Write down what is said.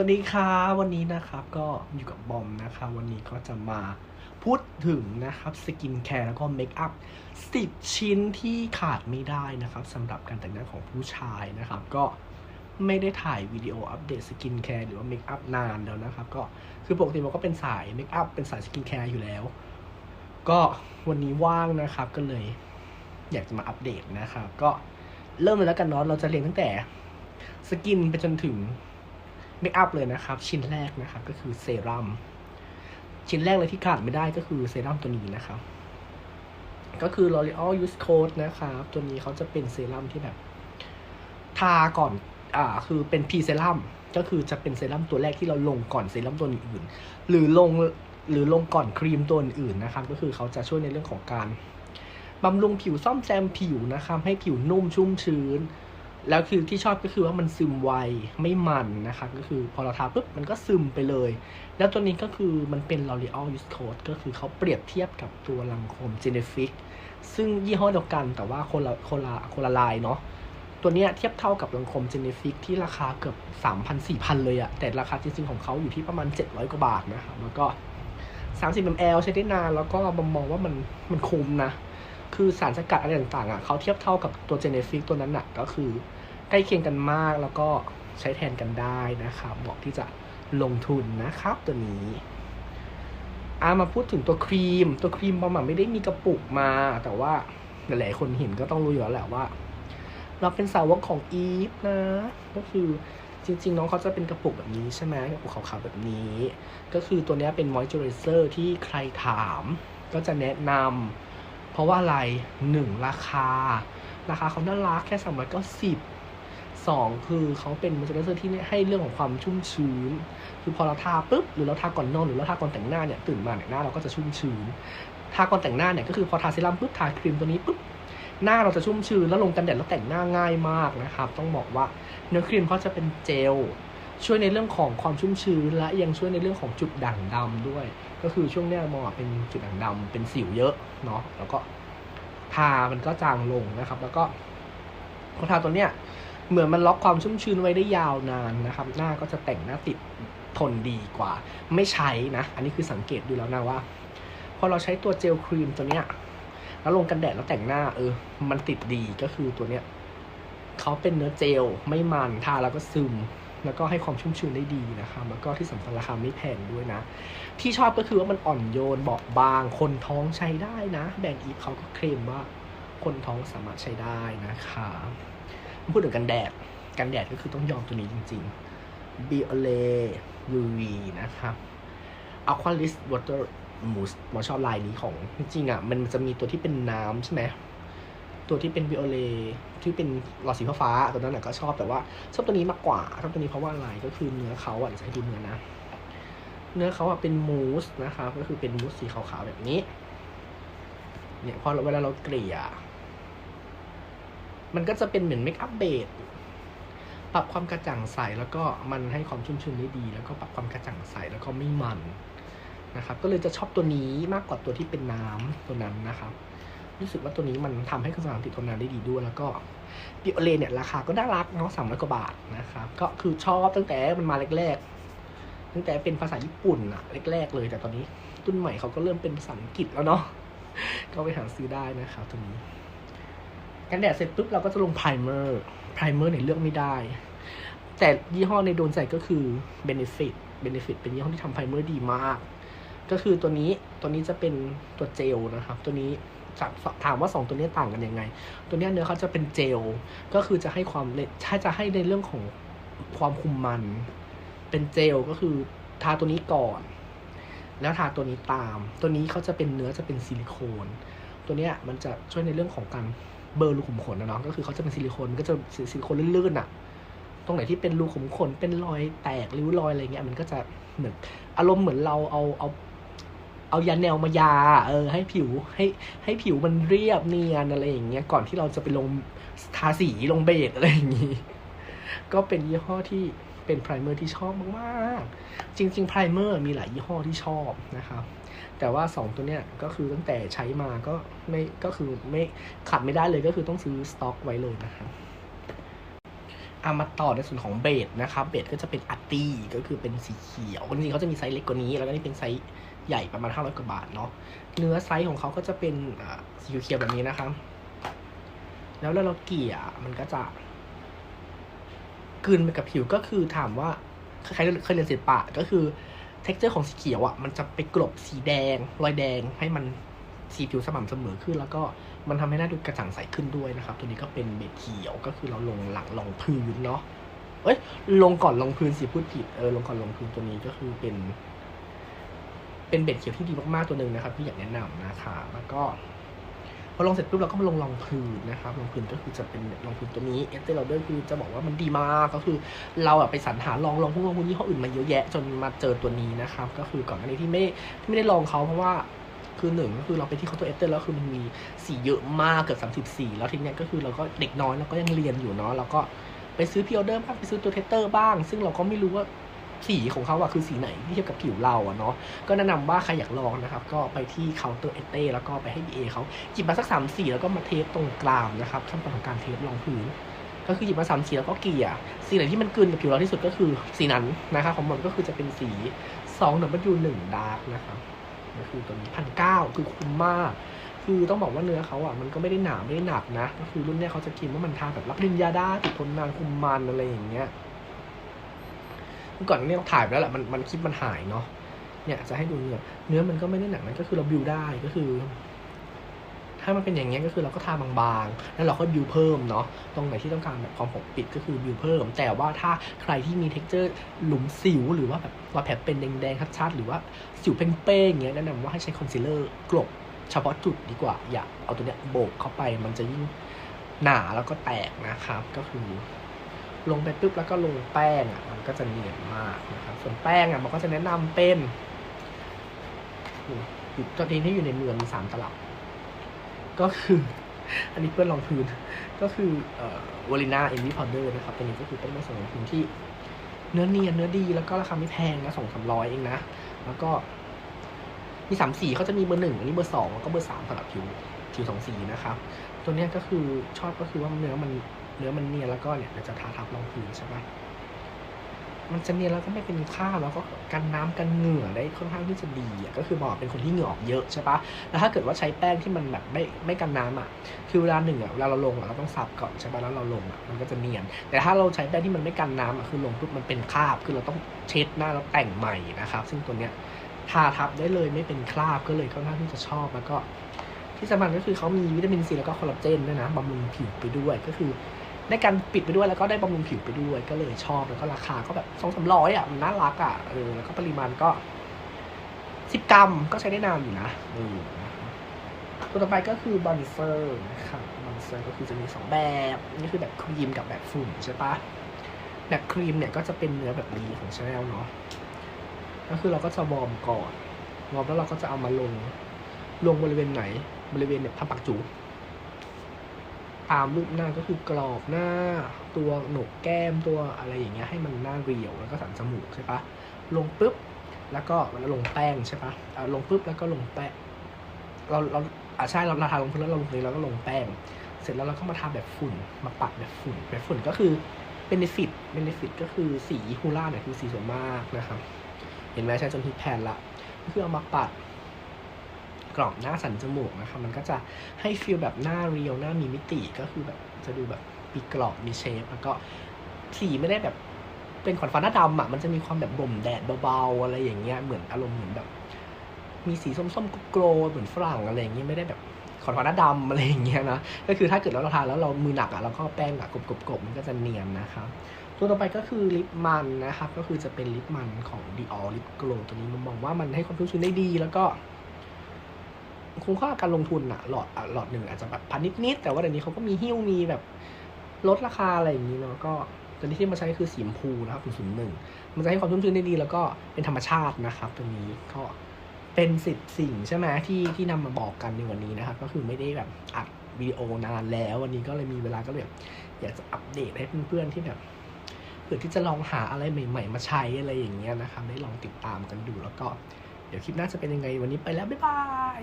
วัสดีค่ะวันนี้นะครับก็อยู่กับบอมนะคะวันนี้ก็จะมาพูดถึงนะครับสกินแคร์แล้วก็เมคอัพ10 ชิ้นที่ขาดไม่ได้นะครับสำหรับการแต่งหน้าของผู้ชายนะครับ ก็ไม่ได้ถ่ายวิดีโออัปเดตสกินแคร์หรือว่าเมคอัพนานแล้วนะครับ ก็คือปกติเราก็เป็นสายเมคอัพเป็นสายสกินแคร์อยู่แล้ว ก็วันนี้ว่างนะครับก็เลยอยากจะมาอัปเดตนะครับ ก็เริ่มเลยแล้วกันเนาะเราจะเรียงตั้งแต่สกินไปจนถึง เมคอัพเลยนะครับ ชิ้นแรกนะครับ ก็คือเซรั่มชิ้นแรกเลยที่ขาดไม่ได้ก็คือเซรั่มตัวนี้นะครับ ก็คือ L'Oreal Use Code นะครับ ตัวนี้เขาจะเป็นเซรั่มที่แบบ ทาก่อนอ่าคือเป็นพรีเซรั่มก็คือจะเป็นเซรั่มตัวแรกที่เราลงก่อนเซรั่มตัวอื่น หรือลงหรือลงก่อนครีมตัวอื่นนะครับ ก็คือเขาจะช่วยในเรื่องของการบำรุงผิวซ่อมแซมผิวนะครับ ให้ผิวนุ่มชุ่มชื้น แล้วคือที่ชอบก็คือว่ามันซึมไวไม่มันนะครับก็คือพอเราทาปุ๊บมันก็ซึมไปเลย แล้วตัวนี้ก็คือมันเป็น L'Oreal Use Code ก็คือเขาเปรียบเทียบกับตัวลังโคม Genefic ซึ่งยี่ห้อเดียวกันแต่ว่าคนละคนละคนละลายเนาะตัวเนี้ยเทียบเท่ากับลังคม Genefic ที่ราคาเกือบ 3,000 4,000 เลยอะแต่ราคาจริงๆ ของเขาอยู่ที่ประมาณ 700 กว่าบาทนะครับแล้วก็ 30 ml ใช้ได้นาน แล้วก็บอมมองว่ามันมันคุ้มนะ คือสารสกัดอะไรต่างๆอะเขาเทียบเท่ากับตัวเจเนฟิกตัวนั้นน่ะก็คือ ใกล้เคียงกันมากแล้วก็ใช้แทนกันได้นะครับเหมาะที่จะลงทุนนะครับตัวนี้อามาพูดถึงตัวครีม ตัวครีมบอมอะไม่ได้มีกระปุกมา แต่ว่าหลายๆคนเห็นก็ต้องรู้อยู่แล้วแหละว่า เราเป็นสาวกของอีฟนะ ก็คือจริง ๆ น้องเขาจะเป็นกระปุกแบบนี้ใช่ไหมกระปุกขาวๆแบบนี้ ก็คือตัวนี้เป็นมอยเจอร์เซอร์ที่ใครถาม ก็จะแนะนำเพราะว่าอะไรหนึ่งราคา ราคาเขาน่ารักแค่สามร้อยเก้าสิบ สองคือเขาเป็นมอยเจอร์เซอร์ที่ให้เรื่องของความชุ่มชื้น คือพอเราทาปุ๊บหรือเราทาก่อนนอนหรือเราทาก่อนแต่งหน้าเนี่ยตื่นมาเนี่ยหน้าเราก็จะชุ่มชื้น ทาก่อนแต่งหน้าเนี่ยก็คือพอทาเซรั่มปุ๊บทาครีมตัวนี้ปุ๊บหน้าเราจะชุ่มชื้นแล้วลงกันแดดแล้วแต่งหน้าง่ายมากนะครับ ต้องบอกว่าเนื้อครีมเขาจะเป็นเจลช่วยในเรื่องของความชุ่มชื้นและยังช่วยในเรื่องของจุดด่างดำด้วย ก็คือช่วงเนี้ยมองอะเป็นจุดด่างดำเป็นสิวเยอะเนาะแล้วก็ทามันก็จางลงนะครับ แล้วก็พอทาตัวเนี้ย เหมือนมันล็อกความชุ่มชื้นไว้ได้ยาวนานนะครับ หน้าก็จะแต่งหน้าติดทนดีกว่า ไม่ใช้นะ อันนี้คือสังเกตดูแล้วนะว่า พอเราใช้ตัวเจลครีมตัวเนี้ย แล้วลงกันแดดแล้วแต่งหน้าเออ มันติดดีก็คือตัวเนี้ยเขาเป็นเนื้อเจลไม่มันทาแล้วก็ซึม แล้วก็ให้ความชุ่มชื้นได้ดีนะครับแล้วก็ที่สำคัญราคาไม่แพงด้วยนะ ที่ชอบก็คือว่ามันอ่อนโยนเบาบาง คนท้องใช้ได้นะ แบรนด์อีฟเขาก็เคลมว่าคนท้องสามารถใช้ได้นะคะ พูดถึงกันแดด กันแดดก็คือต้องยอมตัวนี้จริงๆ b i o l e UV นะครับ Aqualis Water Mousse หมอชอบลายนี้ของ จริงๆอะ มันจะมีตัวที่เป็นน้ำใช่ไหม ตัวที่เป็น b i o l e ที่เป็นหลอดสีฟ้าตัวนั้นน่ะก็ชอบแต่ว่าชอบตัวนี้มากกว่าชอบตัวนี้เพราะว่าอะไรก็คือเนื้อเขาอะเดี๋ยวจะให้ดูเนื้อนะ เนื้อเขาอะเป็นมูสนะครับก็คือเป็นมูสสีขาวๆแบบนี้เนี่ยพอเวลาเราเกลี่ย มันก็จะเป็นเหมือนเมคอัพเบสปรับความกระจ่างใสแล้วก็มันให้ความชุ่มชื้นได้ดี แล้วก็ปรับความกระจ่างใสแล้วก็ไม่มันนะครับ ก็เลยจะชอบตัวนี้มากกว่าตัวที่เป็นน้ำตัวนั้นนะครับ รู้สึกว่าตัวนี้มันทำให้คุณสมติดทนนานได้ดีด้วย แล้วก็บิโอเลเนี่ยราคาก็น่ารักเนาะสามร้อยกว่าบาทนะครับ ก็คือชอบตั้งแต่มันมาแรกๆตั้งแต่เป็นภาษาญี่ปุ่นอะแรกๆเลย แต่ตอนนี้รุ่นใหม่เขาก็เริ่มเป็นภาษาอังกฤษแล้วเนาะก็ไปหาซื้อได้นะครับตัวนี้ กันแดดเสร็จปุ๊บเราก็จะลงไพรเมอร์ไพรเมอร์เนี่ยเลือกไม่ได้ แต่ยี่ห้อในโดนใจก็คือ Benefit Benefit เป็นยี่ห้อที่ทำไพรเมอร์ดีมาก ก็คือตัวนี้ตัวนี้จะเป็นตัวเจลนะครับ ตัวนี้ถามว่าสองตัวนี้ต่างกันยังไง ตัวนี้เนื้อเขาจะเป็นเจล ก็คือจะให้ความถ้าจะให้ในเรื่องของความคุมมัน เป็นเจลก็คือทาตัวนี้ก่อน แล้วทาตัวนี้ตาม ตัวนี้เขาจะเป็นเนื้อจะเป็นซิลิโคน ตัวนี้มันจะช่วยในเรื่องของการ เบอรูขุมขนนะเนาะก็คือเขาจะเป็นซิลิโคนมันก็จะซิลิโคนลื่นๆอะตรงไหนที่เป็นรูขุมขนเป็นรอยแตกริ้วรอยอะไรเงี้ยมันก็จะเหมือนอารมณ์เหมือนเราเอาเอาเอายาแนวมายา เออ ให้ผิวให้ให้ผิวมันเรียบเนียนอะไรอย่างเงี้ยก่อนที่เราจะไปลงทาสีลงเบสอะไรอย่างงี้ ก็เป็นยี่ห้อที่เป็นไพรเมอร์ที่ชอบมากๆจริงๆไพรเมอร์มีหลายยี่ห้อที่ชอบนะครับ แต่ว่า 2 ตัวเนี้ยก็คือตั้งแต่ใช้มาก็ไม่ก็คือไม่ขาดไม่ได้เลยก็คือต้องซื้อสต็อกไว้เลยนะครับเอามาต่อในส่วนของเบสนะครับ เบสก็จะเป็นอาร์ตี้ก็คือเป็นสีเขียวจริงๆเขาจะมีไซส์เล็กกว่านี้ แล้วก็นี่เป็นไซส์ใหญ่ประมาณ 500 กว่าบาทเนาะ เนื้อไซส์ของเขาก็จะเป็นสีเขียวแบบนี้นะครับ แล้วเราเกลี่ยมันก็จะกลืนไปกับผิวก็คือถามว่าใครเคยเรียนศิลปะก็คือ เท็กเจอร์ของสีเขียวอะมันจะไปกลบสีแดง รอยแดงให้มันสีผิวสม่ำเสมอขึ้น แล้วก็มันทำให้หน้าดูกระจ่างใสขึ้นด้วยนะครับ ตัวนี้ก็เป็นเบสเขียวก็คือเราลงหลังรองพื้นเนาะเอ้ย ลงก่อนลงพื้นสิพูดผิดเออลงก่อนลงพื้นตัวนี้ก็คือเป็น เป็นเบสเขียวที่ดีมากๆตัวหนึ่งนะครับ ที่อยากแนะนำนะคะแล้วก็ พอลงเสร็จปุ๊บเราก็มาลงรองพื้นนะครับรองพื้นก็คือจะเป็นรองพื้นตัวนี้เอสเตอร์เราด้วยคือจะบอกว่ามันดีมากก็คือเราอะไปสรรหาลองลองพวกลองพวกยี่ห้ออื่นมาเยอะแยะจนมาเจอตัวนี้นะครับก็คือก่อนหน้านี้ที่ไม่ที่ไม่ได้ลองเขาเพราะว่าคือหนึ่งก็คือเราไปที่เคาน์เตอร์เอสเตอร์แล้วคือมันมีสีเยอะมากเกือบสามสิบสีแล้วทีเนี้ยก็คือเราก็เด็กน้อยแล้วก็ยังเรียนอยู่เนาะเราก็ไปซื้อพิออเดอร์บ้างไปซื้อตัวเทสเตอร์บ้าง ซึ่งเราก็ไม่รู้ว่า สีของเขาอะคือสีไหนที่เทียบกับผิวเราอะเนาะก็แนะนำว่าใครอยากลองนะครับ ก็ไปที่เคาน์เตอร์เอเต้แล้วก็ไปให้ BA เอเขาหยิบมาสักสามสีแล้วก็มาเทสตรงกลางนะครับขั้นตอนของการเทสรองพื้น ก็คือหยิบมาสามสีแล้วก็เกลี่ยสีไหนที่มันกลืนกับผิวเราที่สุดก็คือสีนั้นนะครับของมันก็คือจะเป็นสี2 W 1 Dark นะครับก็คือตัวนี้พันเก้าคือคุ้มมาก คือต้องบอกว่าเนื้อเขาอะมันก็ไม่ได้หนาไม่ได้หนักนะ ก็คือรุ่นเนี้ยเขาจะคิดว่ามันทาแบบรับปริญญาได้ติดทนนานคุมมันอะไรอย่างเงี้ย ก่อนเนี่ยเราถ่ายไปแล้วแหละมันมันคลิปมันหายเนาะเนี่ยจะให้ดูเนื้อเนื้อมันก็ไม่ได้หนักนะก็คือเราบิวได้ก็คือ ถ้ามันเป็นอย่างเงี้ยก็คือเราก็ทาบางๆ แล้วเราก็บิวเพิ่มเนาะตรงไหนที่ต้องการแบบความปกปิดก็คือบิวเพิ่ม แต่ว่าถ้าใครที่มีเท็กเจอร์หลุมสิว หรือว่าแบบว่าแผลเป็นแดงๆชัดๆหรือว่าสิวเป้งๆอย่างเงี้ยแนะนำว่าให้ใช้คอนซีลเลอร์กลบเฉพาะจุดดีกว่า อย่าเอาตัวเนี้ยโบกเข้าไปมันจะยิ่งหนาแล้วก็แตกนะครับก็คือ ลงไปปุ๊บแล้วก็ลงแป้งอะมันก็จะเนียนมากนะครับส่วนแป้งอะมันก็จะแนะนำเป็นอยู่ตอนนี้ที่อยู่ในเมืองมีสามตลับ ก็คือ อันนี้เพื่อนรองพื้น ก็คือเอ่อวอลิน่าเอ็นวีพาวเดอร์นะครับตัวนี้ก็คือเป็นมาสรองพื้นที่ เนื้อเนียนเนื้อดีแล้วก็ราคาไม่แพงนะสองสามร้อยเองนะ แล้วก็มีสามสีเขาจะมีเบอร์หนึ่งอันนี้เบอร์สองแล้วก็เบอร์สามสำหรับผิวผิวสองสีนะครับ ตัวเนี้ยก็คือชอบก็คือว่าเนื้อมัน เนื้อมันเนียนแล้วก็เนี่ยเดี๋ยวจะทาทับรองพื้นใช่ปะมันจะเนียนแล้วก็ไม่เป็นคราบแล้วก็กันน้ำกันเหงื่อได้ค่อนข้างที่จะดีอะก็คือบอกเป็นคนที่เหงื่อออกเยอะใช่ปะแล้วถ้าเกิดว่าใช้แป้งที่มันแบบไม่ไม่กันน้ำอะ คือเวลาหนึ่งอะเวลาเราลงอะเราต้องสับก่อนใช่ปะแล้วเราลงอะมันก็จะเนียน แต่ถ้าเราใช้แป้งที่มันไม่กันน้ำอะคือลงปุ๊บมันเป็นคราบคือเราต้องเช็ดหน้าแล้วแต่งใหม่นะครับ ซึ่งตัวเนี้ยทาทับได้เลยไม่เป็นคราบก็เลยค่อนข้างที่จะชอบแล้วก็ที่สำคัญก็คือเขามีวิตามินซีแล้วก็คอลลาเจนด้วยนะบำรุงผิวไปด้วยก็คือ ได้การปิดไปด้วยแล้วก็ได้บำรุงผิวไปด้วยก็เลยชอบแล้วก็ราคาก็แบบสองสามร้อยอะมันน่ารักอะเออแล้วก็ปริมาณก็สิบกรัมก็ใช้ได้นานอยู่นะเออตัวต่อไปก็คือบอนเซอร์นะครับบอนเซอร์ก็คือจะมีสองแบบนี่คือแบบครีมกับแบบฝุ่นใช่ปะแบบครีมเนี่ยก็จะเป็นเนื้อแบบนี้ของชาแนลเนาะก็คือเราก็จะวอร์มก่อนวอร์มแล้วเราก็จะเอามาลงลงบริเวณไหนบริเวณเนี่ยทำปากจู ตามรูปหน้าก็คือกรอบหน้า ตัวโหนกแก้มตัวอะไรอย่างเงี้ยให้มันหน้าเรียวแล้วก็สันจมูกใช่ปะลงปุ๊บแล้วก็มันลงแป้งใช่ปะอ่าลงปุ๊บแล้วก็ลงแป้งเราเราอ่าใช่เราทาลงพื้นแล้วเราลงตรงนี้แล้วก็ลงแป้ง เสร็จแล้วเราก็มาทาแบบฝุ่นมาปัดแบบฝุ่นแบบฝุ่นก็คือเบนฟิตเบนฟิตก็คือสีฮูล่าเนี่ยคือสีสวยมากนะครับ เห็นไหมใช้จนทิดแผ่นละก็คือเอามาปัด กรอบหน้าสันจมูกนะครับมันก็จะให้ฟีลแบบหน้าเรียวหน้ามีมิติก็คือแบบจะดูแบบมีกรอบมีเชฟแล้วก็สีไม่ได้แบบเป็นขอนฟ้าหน้าดำอะมันจะมีความแบบบ่มแดดเบาๆอะไรอย่างเงี้ยเหมือนอารมณ์เหมือนแบบ มีสีส้มๆโกลเหมือนฝรั่งอะไรอย่างเงี้ยไม่ได้แบบขอนฟ้าหน้าดำอะไรอย่างเงี้ยนะก็คือถ้าเกิดเราทาแล้วเรามือหนักอะเราก็แป้งอะกบๆมันก็จะเนียนนะครับตัวต่อไปก็คือลิปมันนะครับก็คือจะเป็นลิปมันของ Dior Lip Glow ตัวนี้มันมองว่ามันให้ความชุ่มชื้นได้ดีแล้วก็ คุ้มค่าการลงทุนอะหลอดอะหลอดหนึ่งอาจจะแบบพันนิดๆแต่ว่าเดี๋ยวนี้เขาก็มีหิ้วมีแบบลดราคาอะไรอย่างนี้เนาะก็ตัวนี้ที่มาใช้คือสีชมพูนะครับศูนย์หนึ่งมันจะให้ความชุ่มชื้นได้ดี แล้วก็เป็นธรรมชาตินะครับตัวนี้ก็เป็นสิบสิ่งใช่ไหมที่ที่นำมาบอกกันในวันนี้นะครับ ก็คือไม่ได้แบบอัดวิดีโอนานแล้ว วันนี้ก็เลยมีเวลาก็เลยแบบอยากจะอัปเดตให้เพื่อนๆที่แบบเผื่อที่จะลองหาอะไรใหม่ ๆ มาใช้อะไรอย่างเงี้ยนะครับได้ลองติดตามกันดูแล้วก็เดี๋ยวคลิปหน้าจะเป็นยังไงวันนี้ไปแล้ว บ๊ายบาย